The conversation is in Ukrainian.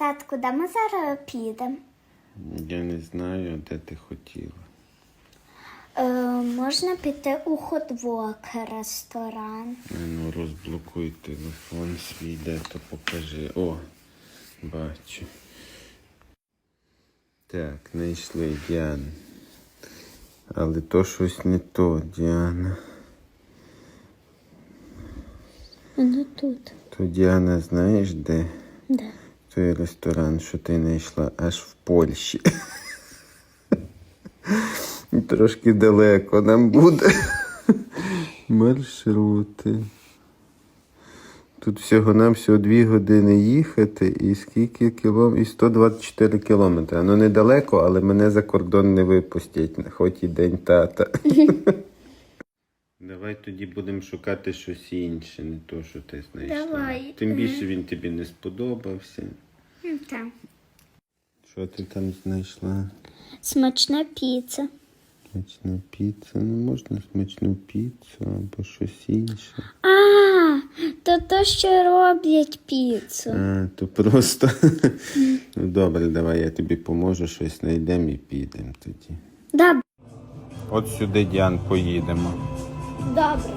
Тат, куди ми зараз підемо? Я не знаю, де ти хотіла. Е, можна піти у ходвок ресторан. Ну, розблокуй телефон свій, де то покажи. О, бачу. Так, знайшли Діану. Але то щось не то, Діана. Ну тут. То Діана, знаєш де? Да. Той ресторан, що ти знайшла аж в Польщі. Трошки далеко нам буде. Маршрути. Тут всього нам всього дві години їхати і скільки кілом... І 124 кілометри. Ну недалеко, але мене за кордон не випустять, хоч і день тата. Давай тоді будемо шукати щось інше, не то, що ти знайшла. Давай. Тим більше він тобі не сподобався. Так. Що ти там знайшла? Смачна піца. Смачну піцу. Ну можна смачну піцу або щось інше. А, то то, що роблять піцу. А, то просто. ну добре, давай я тобі поможу, щось знайдемо і підемо тоді. Да, От сюди, Діан, поїдемо. добре.